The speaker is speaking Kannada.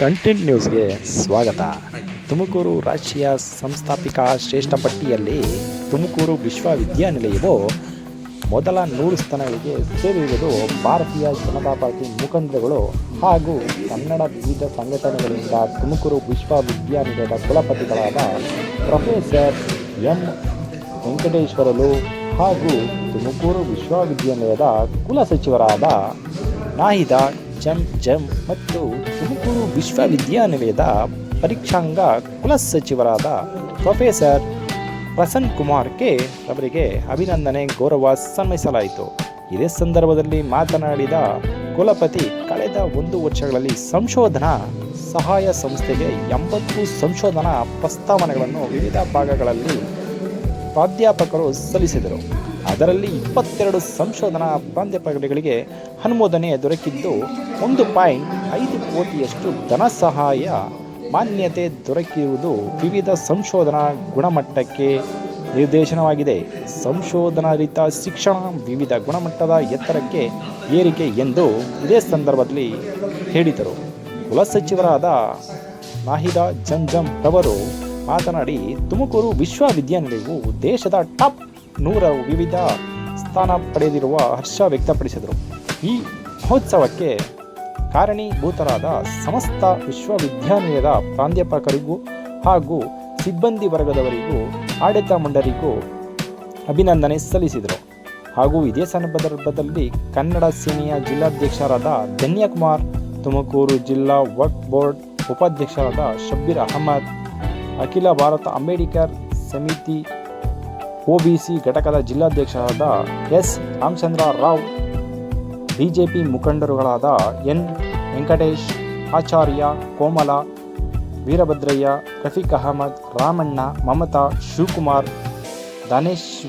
ಕಂಟೆಂಟ್ ನ್ಯೂಸ್ಗೆ ಸ್ವಾಗತ. ತುಮಕೂರು ರಾಷ್ಟ್ರೀಯ ಸಂಸ್ಥಾಪಿಕ ಶ್ರೇಷ್ಠ ಪಟ್ಟಿಯಲ್ಲಿ ತುಮಕೂರು ವಿಶ್ವವಿದ್ಯಾನಿಲಯವು ಮೊದಲ ನೂರು ಸ್ಥಾನಗಳಿಗೆ ಸೇರಿರುವುದು ಭಾರತೀಯ ಜನತಾ ಪಾರ್ಟಿ ಮುಖಂಡರುಗಳು ಹಾಗೂ ಕನ್ನಡ ವಿವಿಧ ಸಂಘಟನೆಗಳಿಂದ ತುಮಕೂರು ವಿಶ್ವವಿದ್ಯಾನಿಲಯದ ಕುಲಪತಿಗಳಾದ ಪ್ರೊಫೆಸರ್ ಎಂ. ವೆಂಕಟೇಶ್ವರಲು ಹಾಗೂ ತುಮಕೂರು ವಿಶ್ವವಿದ್ಯಾನಿಲಯದ ಕುಲಸಚಿವರಾದ ನಾಹಿದ ಜಂ ಜಂ ಮತ್ತು ತುಮಕೂರು ವಿಶ್ವವಿದ್ಯಾನಿಲಯದ ಪರೀಕ್ಷಾಂಗ ಕುಲಸಚಿವರಾದ ಪ್ರೊಫೆಸರ್ ಪ್ರಸನ್ ಕುಮಾರ್ ಕೆ ಅವರಿಗೆ ಅಭಿನಂದನೆ, ಗೌರವ ಸನ್ಮಿಸಲಾಯಿತು ಇದೇ ಸಂದರ್ಭದಲ್ಲಿ ಮಾತನಾಡಿದ ಕುಲಪತಿ, ಕಳೆದ ಒಂದು ವರ್ಷಗಳಲ್ಲಿ ಸಂಶೋಧನಾ ಸಹಾಯ ಸಂಸ್ಥೆಗೆ ಎಂಬತ್ತು ಸಂಶೋಧನಾ ಪ್ರಸ್ತಾವನೆಗಳನ್ನು ವಿವಿಧ ಭಾಗಗಳಲ್ಲಿ ಪ್ರಾಧ್ಯಾಪಕರು ಸಲ್ಲಿಸಿದರು. ಅದರಲ್ಲಿ ಇಪ್ಪತ್ತೆರಡು ಸಂಶೋಧನಾ ಪ್ರಾಧ್ಯಾಪಕರುಗಳಿಗೆ ಅನುಮೋದನೆ ದೊರಕಿದ್ದು ಒಂದು ಪಾಯಿಂಟ್ ಐದು ಕೋಟಿಯಷ್ಟು ಧನ ಸಹಾಯ ಮಾನ್ಯತೆ ದೊರಕಿರುವುದು ವಿವಿಧ ಸಂಶೋಧನಾ ಗುಣಮಟ್ಟಕ್ಕೆ ನಿರ್ದೇಶನವಾಗಿದೆ. ಸಂಶೋಧನಾರಿತ ಶಿಕ್ಷಣ ವಿವಿಧ ಗುಣಮಟ್ಟದ ಎತ್ತರಕ್ಕೆ ಏರಿಕೆ ಎಂದು ಇದೇ ಸಂದರ್ಭದಲ್ಲಿ ಹೇಳಿದರು. ಕುಲಸಚಿವರಾದ ನಾಹಿದಾ ಜಂಜಂ ರವರು ಮಾತನಾಡಿ, ತುಮಕೂರು ವಿಶ್ವವಿದ್ಯಾನಿಲಯವು ದೇಶದ ಟಾಪ್ ನೂರ ವಿವಿಧ ಸ್ಥಾನ ಪಡೆದಿರುವ ಹರ್ಷ ವ್ಯಕ್ತಪಡಿಸಿದರು. ಈ ಮಹೋತ್ಸವಕ್ಕೆ ಕಾರಣೀಭೂತರಾದ ಸಮಸ್ತ ವಿಶ್ವವಿದ್ಯಾನಿಲಯದ ಪ್ರಾಧ್ಯಾಪಕರಿಗೂ ಹಾಗೂ ಸಿಬ್ಬಂದಿ ವರ್ಗದವರಿಗೂ, ಆಡಳಿತ ಮಂಡಳಿಗೂ ಅಭಿನಂದನೆ ಸಲ್ಲಿಸಿದರು. ಹಾಗೂ ಇದೇ ಸಂದರ್ಭದಲ್ಲಿ ಕನ್ನಡ ಸೇನೆಯ ಜಿಲ್ಲಾಧ್ಯಕ್ಷರಾದ ಧನ್ಯಕುಮಾರ್, ತುಮಕೂರು ಜಿಲ್ಲಾ ವರ್ಕ್ ಬೋರ್ಡ್ ಉಪಾಧ್ಯಕ್ಷರಾದ ಶಬ್ಬೀರ್ ಅಹಮದ್, ಅಖಿಲ ಭಾರತ ಅಂಬೇಡ್ಕರ್ ಸಮಿತಿ ಒಬಿಸಿ ಘಟಕದ ಜಿಲ್ಲಾಧ್ಯಕ್ಷರಾದ ಎಸ್. ರಾಮಚಂದ್ರ ರಾವ್, ಬಿಜೆಪಿ ಮುಖಂಡರುಗಳಾದ ಎನ್. ವೆಂಕಟೇಶ್, ಆಚಾರ್ಯ ಕೋಮಲ, ವೀರಭದ್ರಯ್ಯ, ರಫೀಕ್ ಅಹಮದ್, ರಾಮಣ್ಣ, ಮಮತಾ, ಶಿವಕುಮಾರ್ ದಾನೇಶ್ವರ್